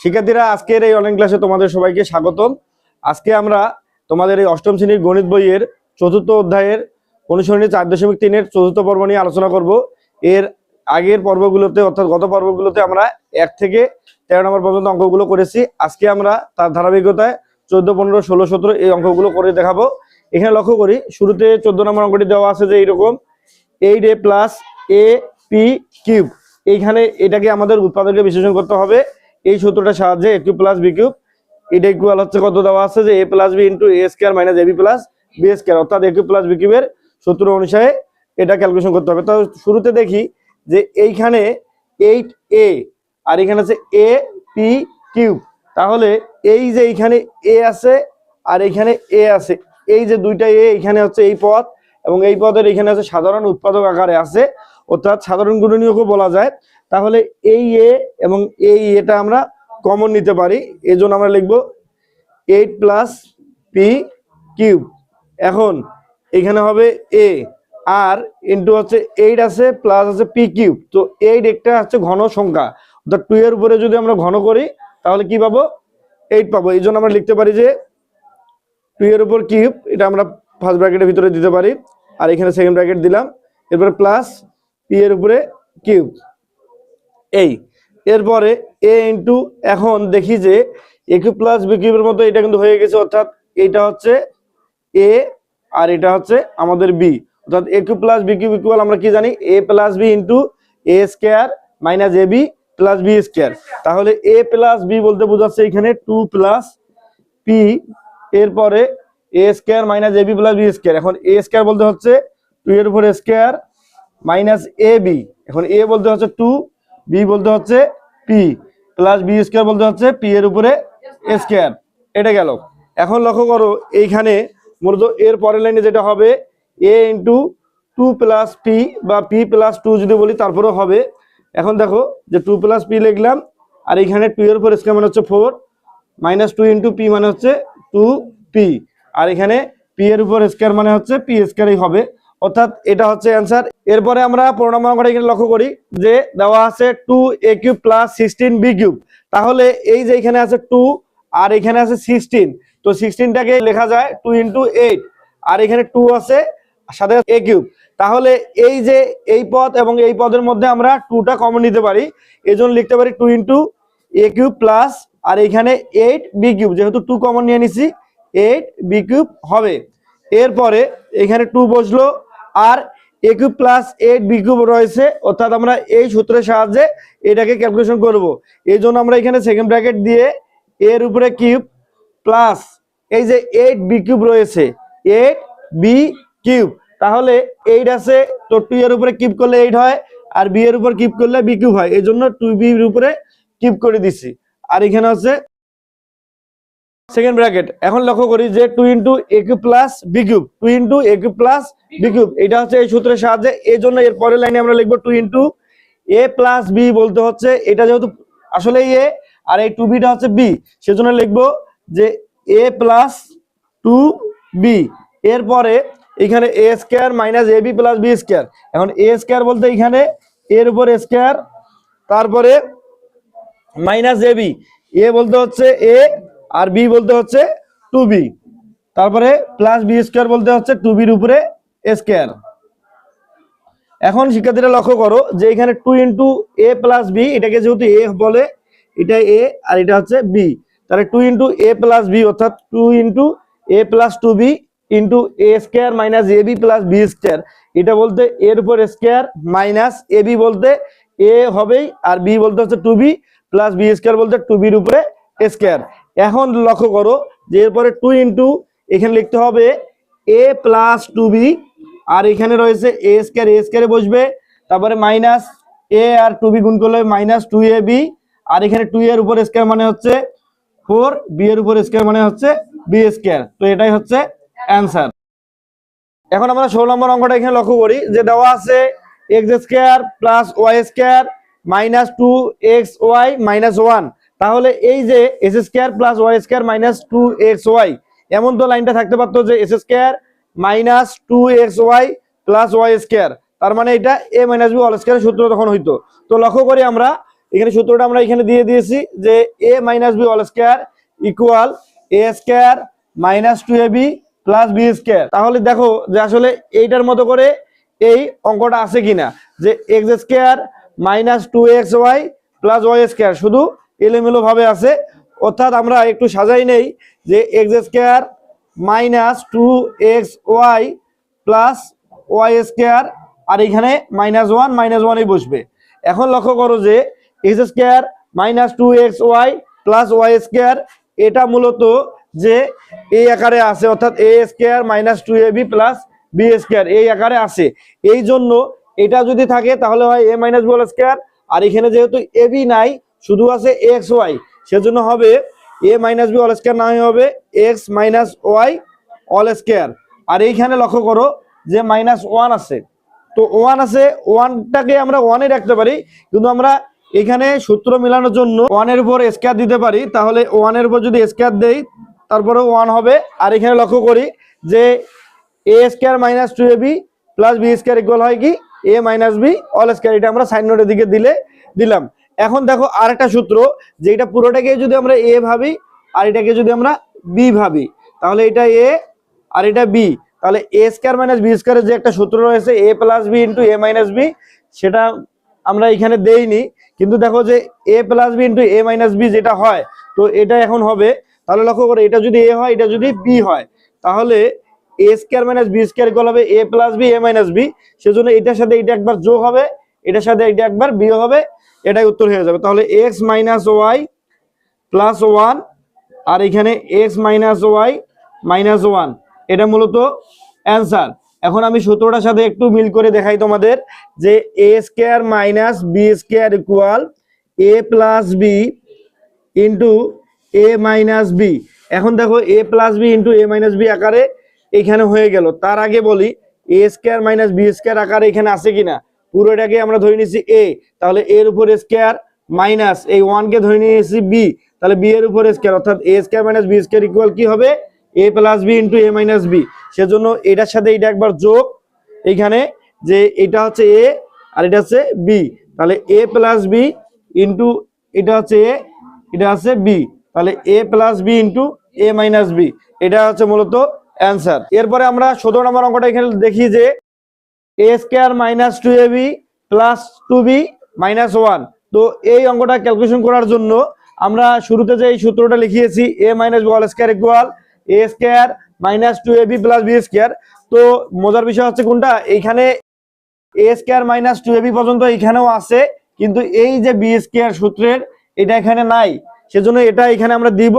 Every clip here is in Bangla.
শিক্ষার্থীরা, আজকের এই অনলাইন ক্লাসে তোমাদের সবাইকে স্বাগতম। আজকে আমরা তোমাদের এই অষ্টম শ্রেণির গণিত বইয়ের চতুর্থ অধ্যায়ের অনুসরণী চার দশমিক তিনের চতুর্থ পর্ব নিয়ে আলোচনা করব। এর আগের পর্বগুলোতে, অর্থাৎ গত পর্বগুলোতে আমরা এক থেকে তেরো নম্বর পর্যন্ত অঙ্কগুলো করেছি। আজকে আমরা তার ধারাবাহিকতায় চোদ্দ, পনেরো, ষোলো, সতেরো এই অঙ্কগুলো করে দেখাবো। এখানে লক্ষ্য করি, শুরুতে চোদ্দ নম্বর অঙ্কটি দেওয়া আছে যে এইরকম eight a plus a p cube এইখানে এটাকে আমাদের উৎপাদকে বিশ্লেষণ করতে হবে। এই সূত্রটার সাহায্যে a cube plus b cube এটা ইকুয়াল হচ্ছে কত দেওয়া আছে যে a plus b into a square minus a b plus b square অর্থাৎ এ কিউব প্লাস বি কিউবের সূত্র অনুসারে এটা ক্যালকুলেশন করতে হবে। তো শুরুতে দেখি যে এইখানে এইট এ আর এখানে আছে এ পি কিউব তাহলে এই যে এইখানে এ আছে আর এখানে এ আছে, এই যে দুইটা এ এখানে হচ্ছে এই পদ এবং এই পদের এখানে আছে সাধারণ উৎপাদক আকারে আছে। অর্থাৎ সাধারণ গুণনীয়কও বলা যায়। তাহলে এই এ এবং এই এটা আমরা কমন নিতে পারি। এই জন্য আমরা লিখব এইট প্লাস পি কিউব এখন এখানে হবে এ আর ইন্টু হচ্ছে এইট আছে প্লাস আছে পি কিউব তো এইট একটা হচ্ছে ঘন সংখ্যা। অর্থাৎ টু এর উপরে যদি আমরা ঘন করি, তাহলে কি পাবো? এইট পাবো। এই জন্য আমরা লিখতে পারি যে টু এর উপর কিউব এটা আমরা ফার্স্ট ব্র্যাকেটের ভিতরে দিতে পারি। আর এখানে সেকেন্ড ব্র্যাকেট দিলাম। এরপরে প্লাস পি এর উপরে কিউব এই। এরপরে এ ইন্টু এখন দেখি যে এ কিউব প্লাস বি কিউবের মতো এটা কিন্তু হয়ে গেছে, অর্থাৎ এটা হচ্ছে এ আর এটা হচ্ছে আমাদের বি অর্থাৎ a cube plus b cube equal আমরা কি জানি? A plus b into a square minus a b plus b square তাহলে এ প্লাস বি বলতে বোঝাচ্ছে এখানে টু প্লাস পি এরপরে a square minus a b plus b square এখন এ স্কোয়ার বলতে হচ্ছে টু এর উপর স্কোয়ার মাইনাস এ বি এখন এ বলতে হচ্ছে টু বি বলতে হচ্ছে পি প্লাস বি স্কোয়ার বলতে হচ্ছে পি এর উপরে স্কোয়ার এটা গেল। এখন লক্ষ্য করো, এইখানে মূলত এর পরের লাইনে যেটা হবে a into two plus p বা পি প্লাস টু যদি বলি, তারপরেও হবে। এখন দেখো যে টু প্লাস পি লিখলাম, আর এইখানে টু এর উপর স্কোয়ার মানে হচ্ছে four minus two into p মানে হচ্ছে টু পি আর এখানে পি এর উপর স্কোয়ার মানে হচ্ছে পি স্কোয়ারই হবে। অর্থাৎ এটা হচ্ছে অ্যান্সার এরপরে আমরা অঙ্কটা এখানে লক্ষ্য করি যে দেওয়া আছে two a cube plus sixteen b cube তাহলে এই যে এখানে আছে টু আর এখানে আছে সিক্সটিন তো সিক্সটিনটাকে লেখা যায় টু ইন্টু এইট আর এখানে টু আছে, সাথে এ কিউব তাহলে এই যে এই পদ এবং এই পদের মধ্যে আমরা টুটা কমন নিতে পারি। এই জন্য লিখতে পারি two into a cube plus আর এখানে এইট বি কিউব যেহেতু টু কমন নিয়ে নিছি এইট বি কিউব হবে। এরপরে এখানে টু বসল আর a cube plus eight b cube রয়েছে, অর্থাৎ আমরা এই সূত্রের সাহায্যে এটাকে ক্যালকুলেশন করব। এই জন্য আমরা এখানে সেকেন্ড ব্র্যাকেট দিয়ে এর উপরে কিউব প্লাস এই যে এইট বি কিউব রয়েছে এইট বি কিউব তাহলে এইট আছে, তো টু এর উপরে কিউব করলে এইট হয়, আর বি এর উপর কিউব করলে বি কিউব হয়। এই জন্য টু বি এর উপরে কিউব করে দিছি। আর এখানে হচ্ছে সেকেন্ড ব্র্যাকেট এখন লক্ষ্য করি যে two into a cube plus b cube two into a cube plus b cube এটা হচ্ছে এই সূত্রের সাহায্যে এই জন্য এর পরের লাইনে আমরা লিখব two into a plus b বলতে হচ্ছে এটা যেহেতু আসলে এ আর এই টু বিটা হচ্ছে বি সেজন্য লিখব যে এ প্লাস টু বি এরপরে এখানে a square minus a b plus b square এখন এ স্কোয়ার বলতে এখানে এর উপর স্কোয়ার তারপরে মাইনাস এ বি এ বলতে হচ্ছে এ আর বি বলতে হচ্ছে টু বি তারপরে প্লাস বি স্কোয়ার বলতে হচ্ছে টু বির উপরে স্কোয়ার এখন শিক্ষার্থীরা লক্ষ্য করো যে এখানে two into a plus b এটাকে যেহেতু এ বলে, এটা এ আর এটা হচ্ছে বি তাহলে two into a plus b অর্থাৎ two into a plus two b into a square minus a b plus b square এটা বলতে এর উপর স্কোয়ার মাইনাস এ বি বলতে এ হবেই আর বি বলতে হচ্ছে two b plus b square বলতে টু বির উপরে স্কোয়ার এখন লক্ষ্য করো যে এরপরে টু ইন্টু এখানে লিখতে হবে এ প্লাস টু বি আর এখানে রয়েছে এ স্কোয়ার এ স্কোয়ারে বসবে, তারপরে মাইনাস এ আর টু বি গুণ করলে মাইনাস টু এ বি আর এখানে টু এর উপর স্কোয়ার মানে হচ্ছে ফোর বি এর উপর স্কোয়ার মানে হচ্ছে বি স্কোয়ার তো এটাই হচ্ছে অ্যান্সার এখন আমরা ষোলো নম্বর অঙ্কটা এখানে লক্ষ্য করি, যে দেওয়া আছে x square plus y square minus two x y minus one তাহলে এই যে x square plus y square minus two x y এমন তো লাইনটা থাকতে পারতো যে x square minus two x y plus y square তার মানে এটা এ মাইনাস বি অল স্কোয়ারের সূত্র তখন হইতো। তো লক্ষ্য করি আমরা, এখানে সূত্রটা আমরা এখানে দিয়ে দিয়েছি যে a minus b all square equal a square minus two a b plus b square তাহলে দেখো যে আসলে এইটার মতো করে এই অঙ্কটা আছে কিনা, যে x square minus two x y plus y square শুধু এলোমেলো ভাবে আছে। অর্থাৎ আমরা একটু সাজাই নেই যে x square minus two x y plus y square, আর এখানে মাইনাস ওয়ান, মাইনাস ওয়ানই বসবে। এখন লক্ষ্য করো যে x square minus two x y plus y square, এটা মূলত যে এই আকারে আছে, অর্থাৎ a square minus two a b plus b square, এই আকারে আছে। এই জন্য এটা যদি থাকে তাহলে হয় এ মাইনাস বি স্কোয়ার, আর এখানে যেহেতু এ বি নাই শুধু আছে এক্স ওয়াই সেজন্য হবে a minus b all square না হবে x minus y all square আর এইখানে লক্ষ্য করো যে মাইনাস ওয়ান আছে। তো ওয়ান আছে ওয়ানটাকে আমরা ওয়ানে রাখতে পারি। কিন্তু আমরা এখানে সূত্র মেলানোর জন্য ওয়ানের উপর স্কোয়ার দিতে পারি। তাহলে ওয়ানের উপর যদি স্কোয়ার দেই তারপরে ওয়ান হবে। আর এখানে লক্ষ্য করি যে a square minus two a b plus b square equal হয় কি? A minus b all square এটা আমরা সাইন নোটের দিকে দিলে, দিলাম। এখন দেখো আরেকটা সূত্র, যে এটা পুরোটাকে যদি আমরা এ ভাবি, আর এটাকে যদি আমরা বি ভাবি, তাহলে এটা এ আর এটা বি তাহলে এ স্কোয়ার মাইনাস বি স্কোয়ারের যে একটা সূত্র রয়েছে a plus b into a minus b সেটা আমরা এখানে দেইনি, কিন্তু দেখো যে a plus b into a minus b যেটা হয়, তো এটা এখন হবে, তাহলে লক্ষ্য করো, এটা যদি এ হয়, এটা যদি বি হয়, তাহলে a square minus b square হবে a plus b a minus b সেজন্য এটার সাথে এটা একবার যোগ হবে এটার সাথে এটা একবার বিয়োগ হবে, এটাই উত্তর হয়ে যাবে। তাহলে x minus y plus one আর এখানে x minus y minus one এটা মূলত অ্যান্সার এখন আমি সূত্রটার সাথে একটু মিল করে দেখাই তোমাদের যে a square minus b square equal a plus b into a minus b এখন দেখো a plus b into a minus b আকারে এখানে হয়ে গেল। তার আগে বলি a square minus b square আকারে এখানে আছে কিনা? পুরোটাকে আমরা ধরে নিয়েছি এ তাহলে এর উপর স্কোয়ার মাইনাস এই ওয়ানকে ধরে নিয়েছি বি তাহলে বি এর উপর স্কোয়ার অর্থাৎ a square minus b square equal কি হবে? A plus b into a minus b সেজন্য এটার সাথে এটা একবার যোগ, এইখানে যে এটা হচ্ছে এ আর এটা হচ্ছে বি তাহলে এ প্লাস বি ইন্টু এটা হচ্ছে এ এটা হচ্ছে বি তাহলে a plus b into a minus b এটা হচ্ছে মূলত অ্যান্সার এরপরে আমরা সতেরো নম্বর অঙ্কটা এখানে দেখি যে a square minus two a b plus two b minus one তো এই অঙ্কটা ক্যালকুলেশন করার জন্য আমরা শুরুতে যে এই সূত্রটা লিখিয়েছি a minus b all square equal a square minus two a b plus b square তো মজার বিষয় হচ্ছে কোনটা? এইখানে a square minus two a b পর্যন্ত এখানেও আছে, কিন্তু এই যে বি স্কোয়ার সূত্রের এটা এখানে নাই। সেজন্য এটা এখানে আমরা দিব।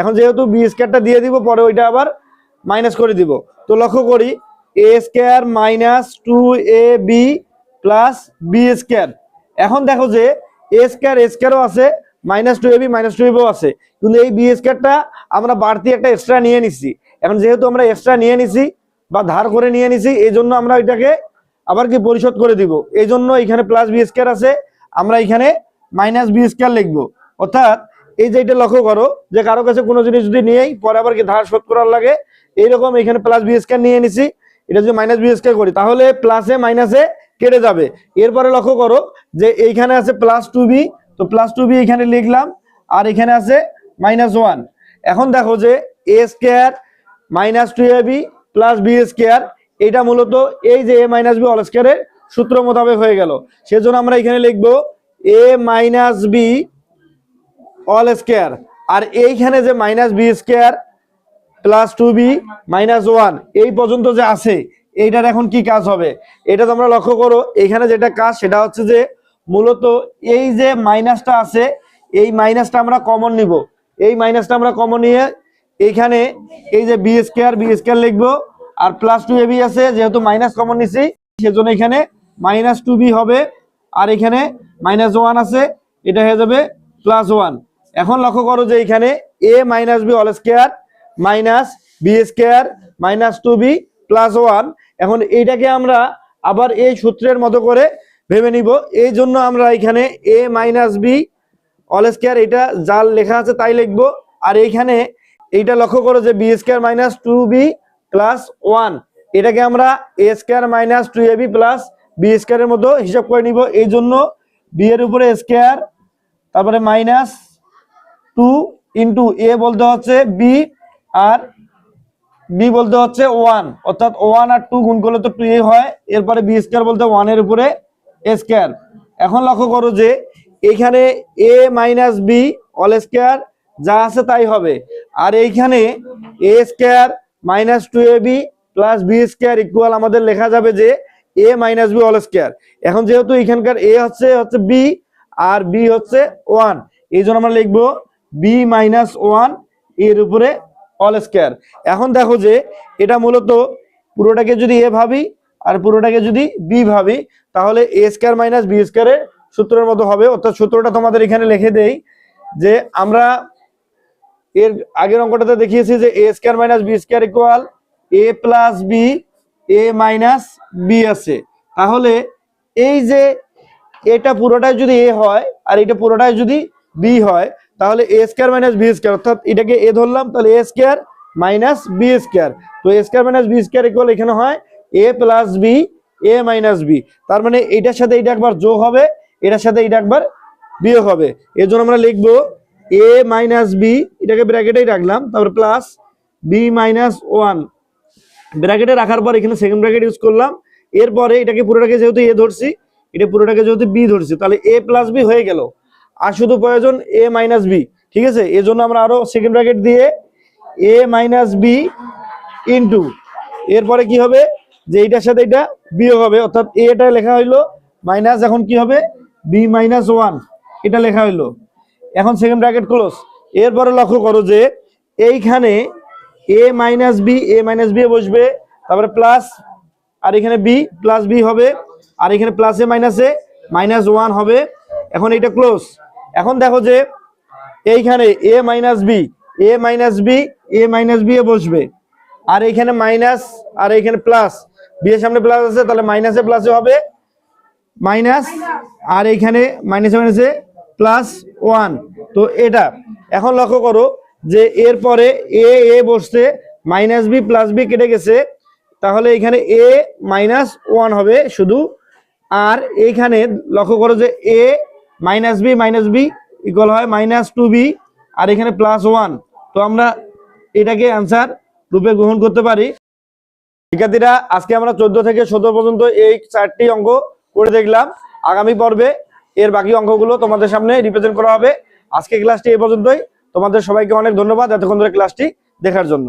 এখন যেহেতু বি স্কোয়ারটা দিয়ে দিব, পরে ওইটা আবার মাইনাস করে দিব। তো লক্ষ্য করি a square minus two a b plus b square. এখন দেখো যে এ স্কোয়ার স্কোয়ারও আছে, minus two a b minus two ABO আছে। কিন্তু এই বি স্কোয়ারটা আমরা বাড়তি একটা এক্সট্রা নিয়ে নিছি। এখন যেহেতু আমরা এক্সট্রা নিয়ে নিছি বা ধার করে নিয়ে নিছি, এই জন্য আমরা এটাকে আবার কি পরিশোধ করে দিব। এই জন্য এখানে প্লাস বি স্কোয়ার আছে, আমরা এখানে মাইনাস বি স্কোয়ার লিখব। অর্থাৎ এই যে এটা লক্ষ্য করো, যে কারও কাছে কোনো জিনিস যদি নিয়েই পরে আবার কি ধার শোধ করার লাগে, এইরকম এখানে প্লাস বি স্কোয়ার নিয়ে নিছি। এটা যদি মাইনাস বি স্কোয়ার করি, তাহলে প্লাসে মাইনাসে কেটে যাবে। এরপরে লক্ষ্য করো যে এইখানে আছে প্লাস টু বি তো প্লাস টু বি এখানে লিখলাম, আর এখানে আছে মাইনাস ওয়ান এখন দেখো যে a square minus two a b plus b square এটা মূলত এই যে এ মাইনাস বি অল স্কোয়ারের সূত্র মোতাবেক হয়ে গেল। সেজন্য আমরা এখানে লিখব a minus b all square আর এইখানে যে minus b square plus two b minus one এই পর্যন্ত যে আছে, এইটার এখন কি কাজ হবে? এটা তোমরা লক্ষ্য করো, এখানে যেটা কাজ, সেটা হচ্ছে যে মূলত এই যে মাইনাসটা আছে, এই মাইনাসটা আমরা কমন নিব। এই মাইনাসটা আমরা কমন নিয়ে এইখানে এই যে বি স্কোয়ার বি স্কোয়ার লিখব। আর প্লাস টু এবি আছে, যেহেতু মাইনাস কমন নিছি, সেজন্য এখানে মাইনাস টু বি হবে। আর এখানে মাইনাস ওয়ান আছে, এটা হয়ে যাবে প্লাস ওয়ান এখন লক্ষ্য করো যে এখানে a minus b all square minus b square minus two b plus one. এখন এইটাকে আমরা আবার এই সূত্রের মতো করে ভেবে নিব। এই জন্য আমরা এখানে a minus b all square, এটা যার লেখা আছে তাই লিখব। আর এইখানে এইটা লক্ষ্য করো যে b square minus two b plus one. এটাকে আমরা a square minus two a b plus b স্কোয়ারের মতো হিসাব করে নিব। এই জন্য বি এর উপরে স্কোয়ার, তারপরে মাইনাস টু ইন্টু এ বলতে হচ্ছে বি আর বি বলতে হচ্ছে ওয়ান অর্থাৎ ওয়ান আর টু গুণ করলে তো টু এ হয়, এরপরে বি স্কোয়ার বলতে ওয়ানের উপরে এ স্কোয়ার এখন লক্ষ্য করো যে, এখানে a minus b all square যা আছে তাই হবে। আর এইখানে a square minus two a b plus b square equal আমাদের লেখা যাবে যে a minus b all square এখন যেহেতু এখানকার এ হচ্ছে হচ্ছে বি আর বি হচ্ছে ওয়ান এই জন্য আমরা লিখব বি মাইনাস ওয়ানের উপরে অল স্কোয়ার এখন দেখো যে এটা মূলত পুরোটাকে যদি এ ভাবি আর পুরোটাকে যদি বি ভাবি, তাহলে এ স্কোয়ার মাইনাস বি স্কোয়ারের সূত্রের মতো হবে। অর্থাৎ সূত্রটা তোমাদের এখানে লিখে দেই যে আমরা এর আগের অঙ্কটাতে দেখিয়েছি যে a square minus b square equal a plus b a minus b আছে। তাহলে এই যে এটা পুরোটাই যদি এ হয় আর এটা পুরোটাই যদি বি হয় তাহলে a square minus b square অর্থাৎ এটাকে এ ধরলাম, তাহলে a square minus b square তো a square minus b square equal এখানে হয় a plus b a minus b তার মানে এইটার সাথে এটা একবার যোগ হবে, এটার সাথে এটা একবার বিয়োগ হবে। এর জন্য আমরা লিখব এ মাইনাস বি এটাকে ব্র্যাকেটেই রাখলাম, তারপর প্লাস বি মাইনাস ওয়ান ব্র্যাকেটে রাখার পর এখানে সেকেন্ড ব্র্যাকেট ইউজ করলাম, এরপরে এটাকে পুরোটাকে যেহেতু এ ধরছি, এটা পুরোটাকে যেহেতু বি ধরছি, তাহলে এ প্লাস বি হয়ে গেল। আর শুধু প্রয়োজন এ মাইনাস বি ঠিক আছে? এর জন্য আমরা আরও সেকেন্ড ব্র্যাকেট দিয়ে এ মাইনাস বি ইন্টু এরপরে কি হবে? যে এইটার সাথে এটা বিয়োগ হবে, অর্থাৎ এটা লেখা হইল মাইনাস এখন কি হবে? বি মাইনাস ওয়ান এটা লেখা হইল। এখন সেকেন্ড ব্র্যাকেট ক্লোজ এরপরে লক্ষ্য করো যে এইখানে a minus b a minus b বসবে, তারপরে প্লাস আর এখানে বি প্লাস বি হবে, আর এখানে প্লাসে মাইনাসে মাইনাস ওয়ান হবে। এখন এটা ক্লোজ এখন দেখো যে এইখানে a minus b a minus b a minus b a বসবে। আর এইখানে মাইনাস আর এইখানে প্লাস বি এর সামনে প্লাস আছে, তাহলে মাইনাসে প্লাসে হবে মাইনাস আর এইখানে মাইনাসে মাইনাসে প্লাস ওয়ান তো এটা, এখন লক্ষ্য করো যে এরপরে এ এ বসছে মাইনাস বি প্লাস বি কেটে গেছে, তাহলে এখানে এ মাইনাস ওয়ান হবে শুধু। আর এইখানে লক্ষ্য করো যে a minus b minus b equal হয় মাইনাস টু বি আর এখানে প্লাস ওয়ান তো আমরা এটাকে অ্যান্সার রূপে গ্রহণ করতে পারি। শিক্ষার্থীরা, আজকে আমরা চোদ্দ থেকে সতেরো পর্যন্ত এই চারটি অঙ্ক করে দেখলাম। আগামী পর্বে এর বাকি অঙ্কগুলো তোমাদের সামনে রিপ্রেজেন্ট করা হবে। আজকে ক্লাসটি এই পর্যন্তই। তোমাদের সবাইকে অনেক ধন্যবাদ এতক্ষণ ধরে ক্লাসটি দেখার জন্য।